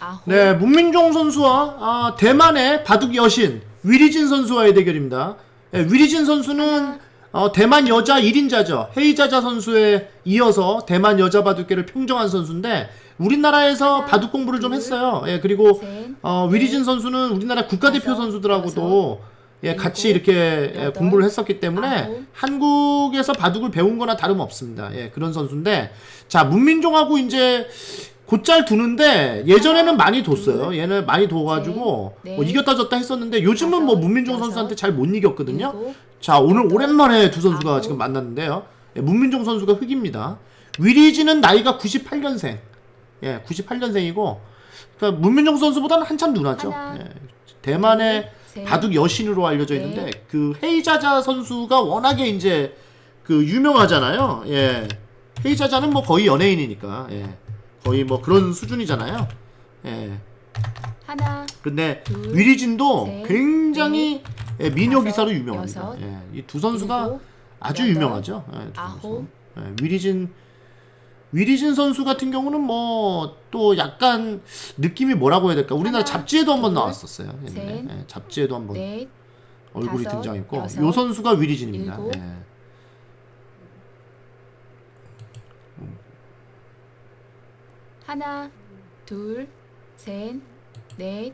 아홉, 네, 문민종 선수와 아, 대만의 바둑 여신 위리진 선수와의 대결입니다. 네, 위리진 선수는 어, 대만 여자 1인자죠. 헤이자자 선수에 이어서 대만 여자 바둑계를 평정한 선수인데 우리나라에서 바둑 공부를 좀 둘, 했어요. 예, 그리고 셋, 어, 위리진 넷, 선수는 우리나라 국가대표 선수들하고도 예, 같이 이렇게 예, 공부를 했었기 때문에. 한국에서 바둑을 배운 거나 다름없습니다. 예, 그런 선수인데 자, 문민종하고 이제 곧잘 두는데 예전에는 많이 뒀어요. 얘는 많이 둬가지고 셋, 뭐 넷, 이겼다 졌다 했었는데 요즘은 뭐 문민종 선수한테 잘 못 이겼거든요. 자 오늘 오랜만에 두 선수가 아홉. 지금 만났는데요. 예, 문민종 선수가 흑입니다. 위리지는 나이가 98년생. 예, 98년생이고 그러니까 문민종 선수보다는 한참 누나죠. 예, 대만의 셋, 바둑 여신으로 알려져 넷. 있는데 그 헤이자자 선수가 워낙에 이제 그 유명하잖아요. 예. 헤이자자는 뭐 거의 연예인이니까. 예. 거의 뭐 그런 수준이잖아요. 예. 하나, 근데 둘, 위리진도 셋, 굉장히 예, 미녀 다섯, 기사로 유명합니다. 여섯, 예. 이 두 선수가 일곱, 아주 여덟, 유명하죠. 예, 두 아홉. 선수. 예, 위리진 위리진 선수 같은 경우는 뭐 또 약간 느낌이 뭐라고 해야 될까? 우리나라 하나, 잡지에도 한번 둘, 나왔었어요. 옛날에. 셋, 예, 잡지에도 한번 넷, 얼굴이 다섯, 등장했고 여섯, 요 선수가 위리진입니다. 일곱. 예. 하나, 둘, 셋, 넷,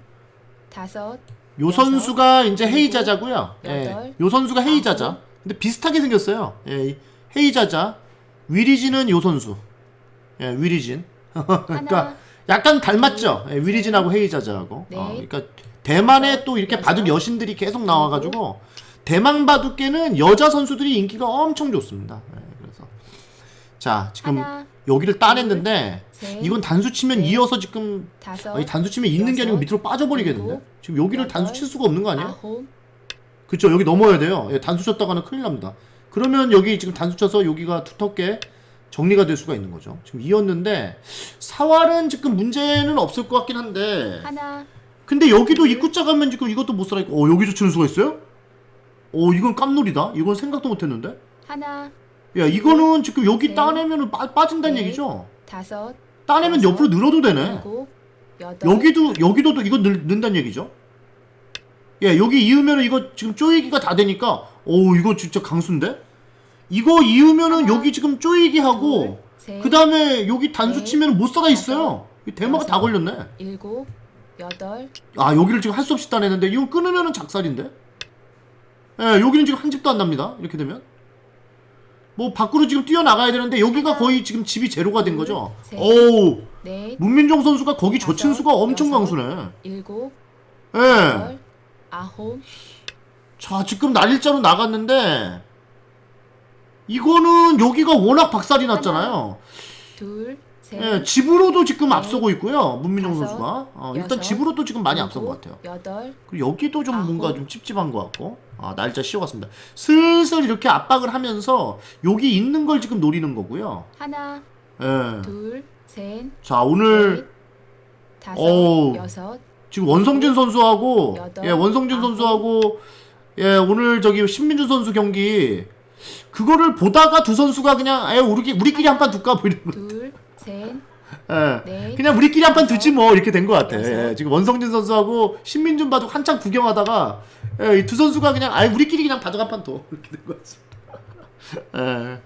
다섯, 요 여섯, 선수가 이제 일곱, 헤이자자고요. 예. 여덟, 요 선수가 헤이자자. 근데 비슷하게 생겼어요. 예. 이 헤이자자. 위리진은 요 선수. 예, 위리진. 그러니까 하나, 약간 닮았죠. 예, 위리진하고 헤이자자하고. 넷, 어, 그러니까 대만에 또 이렇게 여섯, 바둑 여신들이 계속 나와가지고 대만 바둑계는 여자 선수들이 인기가 엄청 좋습니다. 자 지금 하나, 여기를 따냈는데 셋, 이건 단수 치면 넷, 이어서 지금 다섯, 아니 단수 치면 있는 게 아니고 여섯, 밑으로 빠져버리겠는데? 일곱, 지금 여기를 여덟, 단수 칠 수가 없는 거 아니에요? 아홉, 그쵸 여기 넘어야 돼요. 예, 단수 쳤다가는 큰일 납니다. 그러면 여기 지금 단수 쳐서 여기가 두텁게 정리가 될 수가 있는 거죠. 지금 이었는데 사활은 지금 문제는 없을 것 같긴 한데 하나, 근데 여기도 입구자 가면 지금 이것도 못 살아 있고 어 여기서 치는 수가 있어요? 어 이건 깜놀이다? 이건 생각도 못했는데? 하나, 야 이거는 지금 여기 넷, 따내면 빠, 빠진다는 넷, 얘기죠 다섯, 따내면 여섯, 옆으로 늘어도 되네 일곱, 여덟, 여기도 여기도 또 이거 늘, 는다는 얘기죠. 예, 여기 이으면은 이거 지금 쪼이기가 다 되니까 오 이거 진짜 강수인데? 이거 이으면은 하나, 여기 지금 쪼이기 하고 셋, 그 다음에 여기 단수 넷, 치면 못 살아 있어요. 이 대마가 다 여섯, 걸렸네. 일곱, 여덟, 아 여기를 지금 할 수 없이 따내는데 이거 끊으면은 작살인데? 예, 여기는 지금 한 집도 안 납니다. 이렇게 되면 뭐 밖으로 지금 뛰어나가야 되는데 여기가 하나, 거의 지금 집이 제로가 된 둘, 거죠. 셋, 오 넷, 문민정 선수가 거기 젖힌 수가 엄청 여섯, 강수네. 일곱, 예. 여덟, 아홉, 자, 지금 날일자로 나갔는데 이거는 여기가 워낙 박살이 났잖아요. 둘, 셋, 예, 집으로도 지금 넷, 앞서고 있고요. 문민정 다섯, 선수가. 어, 일단 여섯, 집으로도 지금 많이 앞선 것 같아요. 여덟, 그리고 여기도 좀 아홉. 뭔가 좀 찝찝한 것 같고. 아, 날짜 씌워갔습니다. 슬슬 이렇게 압박을 하면서 여기 있는 걸 지금 노리는 거고요. 하나, 예. 둘, 셋, 자, 오늘 넷, 다섯, 어우. 여섯, 지금 원성진 선수하고 여덟, 예 원성진 아홉. 선수하고 예 오늘 저기 신민준 선수 경기 그거를 보다가 두 선수가 그냥 에 우리 우리끼리 한 판 둘까 뭐 이런 거. 둘, 셋, 예 넷, 그냥 우리끼리 한 판 두지 뭐 이렇게 된 것 같아. 예, 지금 원성진 선수하고 신민준 바둑 한창 구경하다가 예, 이두 선수가 그냥 아 우리끼리 그냥 바둑 한 판 더 이렇게 된 것 같습니다. 예.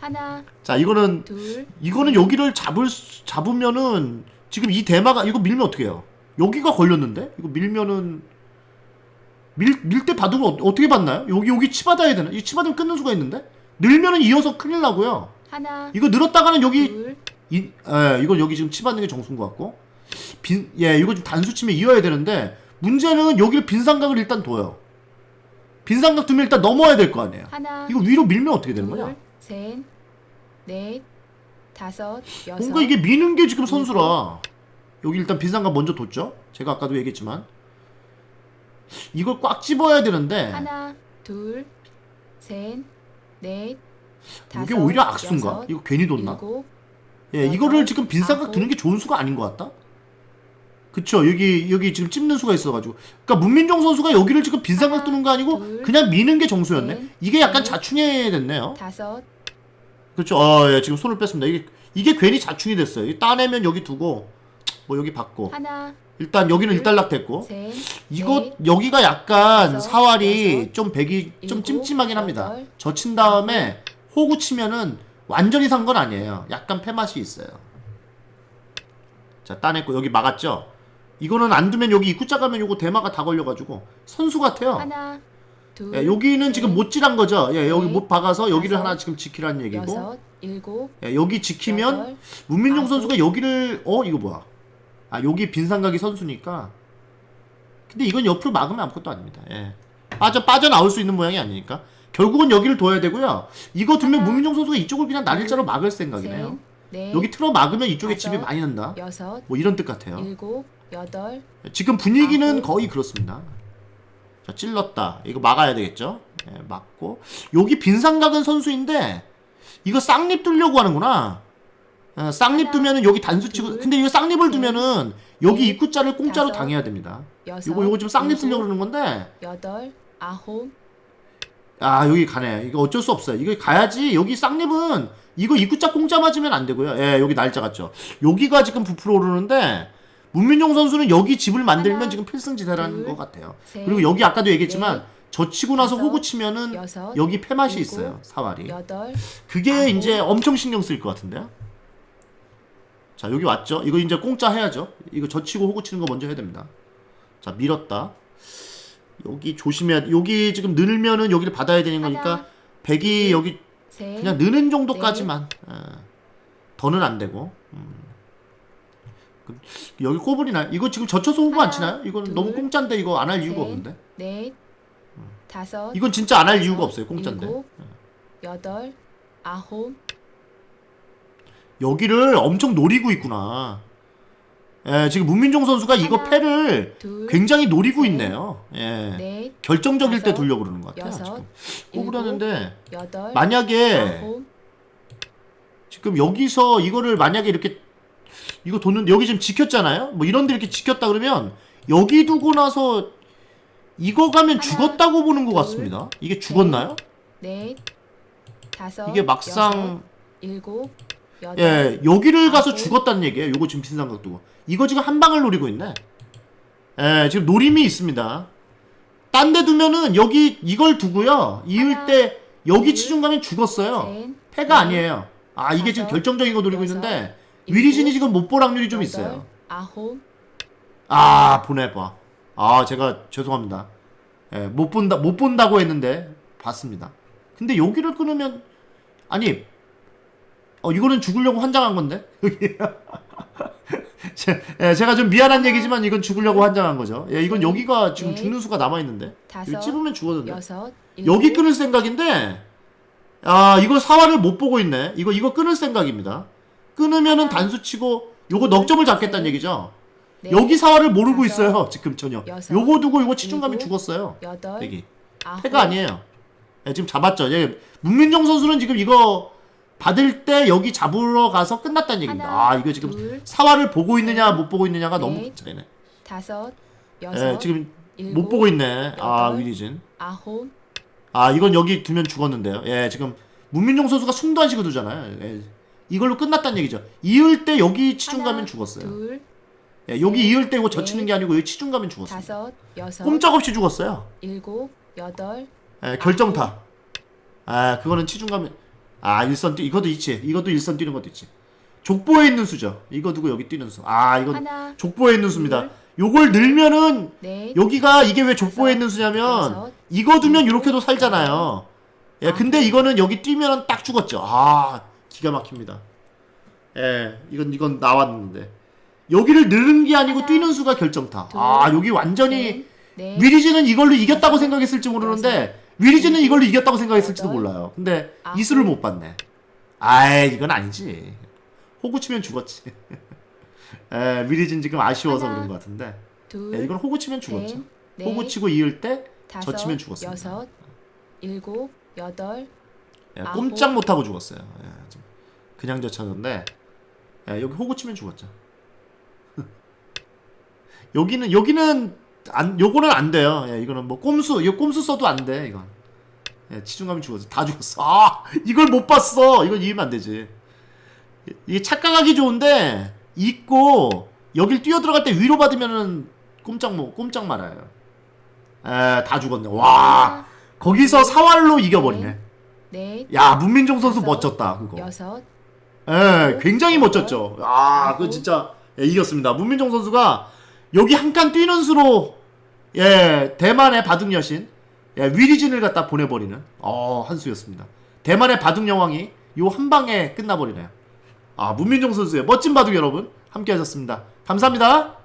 하나, 자 이거는 둘, 이거는 여기를 잡을 수- 잡으면은 지금 이 대마가 이거 밀면 어떻게 해요? 여기가 걸렸는데 이거 밀면은 밀 밀 때 바둑을 어, 어떻게 받나요? 여기 여기 치받아야 되나? 이 치받으면 끊는 수가 있는데 늘면은 이어서 큰일 나고요. 하나, 이거 늘었다가는 여기 둘, 이, 예, 이거 여기 지금 치받는 게 정수인 것 같고 빈, 예, 이거 좀 단수 치면 이어야 되는데 문제는 여기를 빈 삼각을 일단 둬요. 빈 삼각 두면 일단 넘어야 될 거 아니에요. 하나, 이거 위로 밀면 어떻게 되는 둘, 거냐? 셋, 넷, 다섯, 여섯, 뭔가 이게 미는 게 지금 선수라 여기 일단 빈상감 먼저 뒀죠 제가 아까도 얘기했지만 이걸 꽉 집어야 되는데 하나, 둘, 셋, 넷, 다섯, 이게 오히려 악수인가? 여섯, 이거 괜히 뒀나? 일곱, 예, 이거를 지금 빈상각 아홉. 두는 게 좋은 수가 아닌 것 같다? 그쵸 여기 여기 지금 찝는 수가 있어가지고. 그러니까 문민정 선수가 여기를 지금 빈상각 하나, 두는 거 아니고 둘, 그냥 미는 게 정수였네? 셋, 이게 약간 넷, 자충해 됐네요. 다섯, 그렇죠 어, 예, 지금 손을 뺐습니다. 이게 이게 괜히 자충이 됐어요. 이 따내면 여기 두고 뭐 여기 받고. 하나, 일단 여기는 둘, 일단락 됐고. 셋, 넷, 여기가 약간 다섯, 사활이 여섯, 좀 백이 좀 일곱, 찜찜하긴 합니다. 여덟, 젖힌 다음에 호구 치면은 완전히 산 건 아니에요. 약간 패맛이 있어요. 자 따냈고 여기 막았죠. 이거는 안 두면 여기 입구자 가면 요거 대마가 다 걸려가지고 선수 같아요. 하나, 둘, 예, 여기는 셋, 지금 못 지란 거죠. 예, 여기 넷, 못 박아서 여기를 하나 지금 지키라는 얘기고. 여섯, 일곱, 예, 여기 지키면 여덟, 문민종 아홉. 선수가 여기를 어 이거 뭐야? 아 여기 빈상각이 선수니까. 근데 이건 옆으로 막으면 아무것도 아닙니다. 예. 빠져 빠져 나올 수 있는 모양이 아니니까. 결국은 여기를 둬야 되고요. 이거 두면 문민종 선수가 이쪽을 그냥 날일자로 막을 생각이네요. 셋, 넷, 여기 틀어 막으면 이쪽에 집이 많이 난다. 여섯, 뭐 이런 뜻 같아요. 일곱, 여덟, 지금 분위기는 아홉. 거의 그렇습니다. 자, 찔렀다. 이거 막아야 되겠죠? 예, 막고. 여기 빈상각은 선수인데, 이거 쌍립 두려고 하는구나. 어, 쌍립 두면은 여기 단수 치고, 둘, 근데 이거 쌍립을 셋, 두면은 여기 넷, 입구자를 공짜로 당해야 됩니다. 여섯, 요거, 요거 지금 쌍립 쓰려고 그러는 건데, 여덟, 아홉, 아, 여기 가네. 이거 어쩔 수 없어요. 이거 가야지. 여기 쌍립은, 이거 입구자 공짜 맞으면 안 되고요. 예, 여기 날짜 같죠. 여기가 지금 부풀어 오르는데, 문민종 선수는 여기 집을 만들면 하나, 지금 필승지대라는 둘, 것 같아요. 셋, 그리고 여기 아까도 얘기했지만 넷, 저 치고 나서 호구 치면은 여섯, 여기 패맛이 일곱, 있어요 사활이 여덟, 그게 아홉. 이제 엄청 신경 쓰일 것 같은데요 자 여기 왔죠 이거 이제 공짜 해야죠 이거 저 치고 호구 치는 거 먼저 해야 됩니다 자 밀었다 여기 조심해야 여기 지금 늘면은 여기를 받아야 되는 거니까 하나, 백이 여기 셋, 그냥 느는 정도까지만 예. 더는 안 되고 음. 그- 여기 꼬불이 나 이거 지금 젖혀서 호구 안 하나, 치나요? 이거는 둘, 너무 공짜인데 이거 안 할 이유가 셋, 없는데 넷, 다섯, 이건 진짜 안 할 이유가 없어요 공짜인데 일곱, 여덟, 아홉, 여기를 엄청 노리고 있구나. 예, 지금 문민종 선수가 이거 하나, 패를 둘, 굉장히 노리고 셋, 있네요. 예. 넷, 결정적일 때 다섯, 두려고 그러는 것 같아요. 여섯, 지금. 꼬부라는데 여덟, 만약에 아홉, 지금 여기서 이거를 만약에 이렇게 이거 도는 여기 지금 지켰잖아요. 뭐 이런데 이렇게 지켰다 그러면 여기 두고 나서 이거 가면 하나, 죽었다고 보는 것 둘, 같습니다. 이게 죽었나요? 넷, 다섯, 이게 막상 여섯, 일곱, 여덟, 예, 여기를 가서 아홉. 죽었다는 얘기예요. 요거 지금 두고. 이거 지금 한 방을 노리고 있네. 예, 지금 노림이 있습니다. 딴 데 두면은 여기 이걸 두고요. 이을 하나, 때 여기 둘, 치중 가면 죽었어요. 셋, 패가 넷, 아니에요. 아, 이게 지금 다섯, 결정적인 거 노리고 여섯, 있는데 일곱, 위리진이 지금 못 볼 확률이 좀 여덟, 있어요. 아홉, 아, 보내봐. 아, 제가 죄송합니다. 예, 못 본다, 못 본다고 했는데 봤습니다. 근데 여기를 끊으면 아니, 어 이거는 죽으려고 환장한 건데 제, 예, 제가 좀 미안한 얘기지만 이건 죽으려고 환장한 거죠. 예, 이건 셋, 여기가 지금 넷, 죽는 수가 남아 있는데 다섯, 이거 찝으면 죽었는데 여섯, 일곱, 여기 끊을 생각인데 아 이거 사활을 못 보고 있네. 이거 이거 끊을 생각입니다. 끊으면은 하나, 단수 치고 요거 둘, 넉점을 잡겠다는 셋, 얘기죠. 넷, 여기 사활을 모르고 네. 다섯, 있어요 지금 전혀. 여섯, 요거 두고 요거 치중 가면 일곱, 죽었어요. 여덟, 여기 아홉, 패가 아니에요. 예, 지금 잡았죠. 예, 문민정 선수는 지금 이거 받을 때 여기 잡으러 가서 끝났다는 얘기입니다. 하나, 아 이거 지금 둘, 사활을 보고 있느냐 못 보고 있느냐가 너무 넷, 차이네. 다섯, 여섯, 예, 지금 일곱, 못 보고 있네. 아 여덟, 위리진. 아홉, 아 이건 여기 두면 죽었는데요. 예 지금 문민종 선수가 숨도 안 쉬고 두잖아요. 예, 이걸로 끝났다는 얘기죠. 이을 때 여기 치중 하나, 가면 죽었어요. 둘, 예, 여기 셋, 이을 때 이거 넷, 젖히는 게 아니고 여기 치중 가면 죽었어요. 다섯, 여섯, 꼼짝없이 죽었어요. 일곱, 여덟, 예, 결정타. 아 그거는 치중 가면 아 일선 뛰 이것도 있지. 이것도 일선 뛰는 것도 있지. 족보에 있는 수죠. 이거 두고 여기 뛰는 수. 아 이건 하나, 족보에 있는 수입니다. 둘, 요걸 늘면은 넷, 여기가 이게 왜 족보에 있는 수냐면 이거 두면 이렇게도 살잖아요. 예, 근데 이거는 여기 뛰면 딱 죽었죠. 아, 기가 막힙니다. 예, 이건 이건 나왔는데 여기를 늘는 게 아니고 하나, 뛰는 수가 결정타. 둘, 아, 여기 완전히 셋, 넷, 위리즈는 이걸로 이겼다고 생각했을지 모르는데 위리즈는 이걸로 이겼다고 생각했을지도 몰라요. 근데 아홉. 이수를 못 봤네. 아이, 이건 아니지. 호구 치면 죽었지. 예, 위리진 지금 아쉬워서 하나, 그런 것 같은데. 둘, 예, 이건 호구 치면 죽었죠. 셋, 넷, 호구 치고 이을 때 다섯, 젖히면 죽었습니다. 여섯, 일곱, 여덟, 예, 아홉. 꼼짝 못 하고 죽었어요. 예, 좀 그냥 젖혔는데 예, 여기 호구 치면 죽었죠. 여기는 여기는 안 요거는 안 돼요. 예, 이거는 뭐 꼼수 이거 꼼수 써도 안 돼. 이건 예, 치중감이 죽었어. 다 죽었어. 아 이걸 못 봤어. 이건 이해면 안 되지. 이게 착각하기 좋은데 잊고 여길 뛰어 들어갈 때 위로 받으면은 꼼짝 못 꼼짝 말아요. 에, 다 죽었네. 와. 거기서 사활로 이겨버리네. 넷, 야, 문민종 선수 멋졌다. 그거. 여섯, 예, 굉장히 멋졌죠. 아, 그 진짜 예, 이겼습니다. 문민종 선수가 여기 한 칸 뛰는 수로 예, 대만의 바둑 여신 예, 위리진을 갖다 보내버리는 어, 한 수였습니다. 대만의 바둑 여왕이 요 한 방에 끝나버리네요. 아, 문민종 선수의 멋진 바둑 여러분 함께 하셨습니다. 감사합니다.